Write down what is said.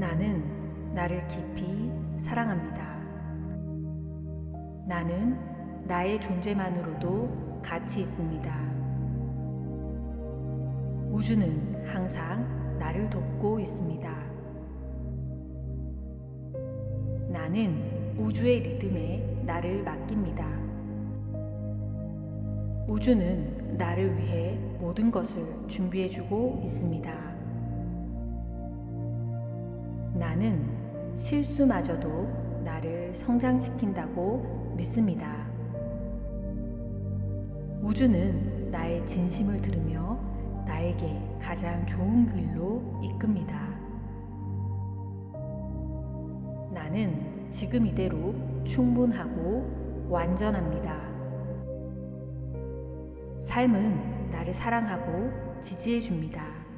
나는 나를 깊이 사랑합니다. 나는 나의 존재만으로도 가치 있습니다. 우주는 항상 나를 돕고 있습니다. 나는 우주의 리듬에 나를 맡깁니다. 우주는 나를 위해 모든 것을 준비해주고 있습니다. 나는 실수마저도 나를 성장시킨다고 믿습니다. 우주는 나의 진심을 들으며 나에게 가장 좋은 길로 이끕니다. 나는 지금 이대로 충분하고 완전합니다. 삶은 나를 사랑하고 지지해 줍니다.